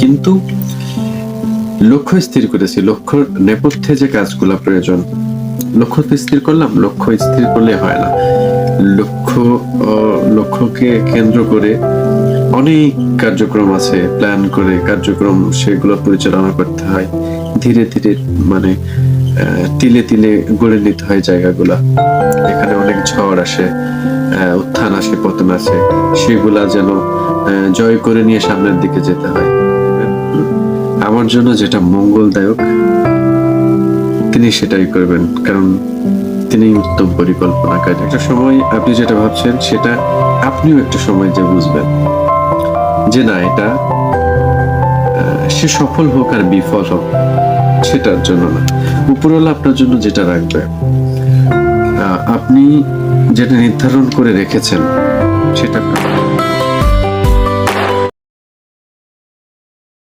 কিন্তু লক্ষ্য স্থির করেছি লক্ষ্য নেপথ্যে যে কাজগুলো প্রয়োজন, লক্ষ্য তো স্থির করলাম, লক্ষ্য স্থির করলে হয় না। লক্ষ্য লক্ষ্যকে কেন্দ্র করে অনেক কার্যক্রম আছে, প্ল্যান করে কার্যক্রম সেগুলো পরিচালনা করতে হয়। ধীরে ধীরে মানে তিলে তিলে গড়ে নিতে হয় জায়গাগুলা। এখানে অনেক ঝড় আসে উত্থান আসে, পতন আসে। সেগুলা যেন জয় করে নিয়ে সামনের দিকে যেতে হয়। আমার জন্য যেটা মঙ্গলদায়ক, তিনি সেটাই করবেন, কারণ তিনি উত্তম পরিকল্পনাকারী। একটা সময় আপনি যেটা ভাবছেন, সেটা আপনিও একটা সময় যে বুঝবেন যে না, এটা সে সফল হোক আর বিফল হোক, সেটার জন্য না। উপরওয়ালা আপনার জন্য যেটা রাখবে আপনি যেটা নির্ধারণ করে রেখেছেন, সেটা